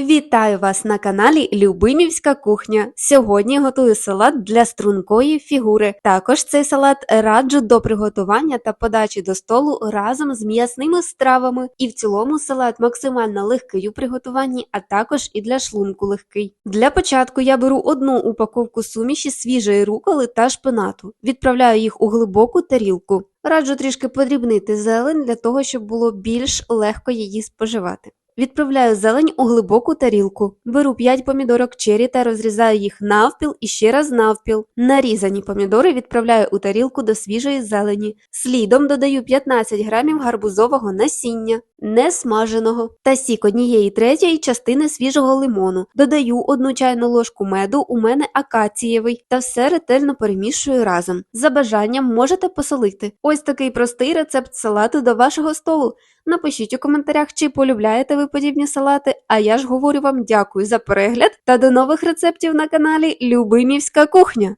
Вітаю вас на каналі Любимівська кухня. Сьогодні готую салат для стрункої фігури. Також цей салат раджу до приготування та подачі до столу разом з м'ясними стравами. І в цілому салат максимально легкий у приготуванні, а також і для шлунку легкий. Для початку я беру одну упаковку суміші свіжої руколи та шпинату. Відправляю їх у глибоку тарілку. Раджу трішки подрібнити зелень для того, щоб було більш легко її споживати. Відправляю зелень у глибоку тарілку. Беру 5 помідорок чері та розрізаю їх навпіл і ще раз навпіл. Нарізані помідори відправляю у тарілку до свіжої зелені. Слідом додаю 15 грамів гарбузового насіння, не смаженого, та сік однієї третьої частини свіжого лимону. Додаю одну чайну ложку меду, у мене акацієвий, та все ретельно перемішую разом. За бажанням можете посолити. Ось такий простий рецепт салату до вашого столу. Напишіть у коментарях, чи полюбляєте ви подібні салати, а я ж говорю вам дякую за перегляд та до нових рецептів на каналі Любимівська кухня.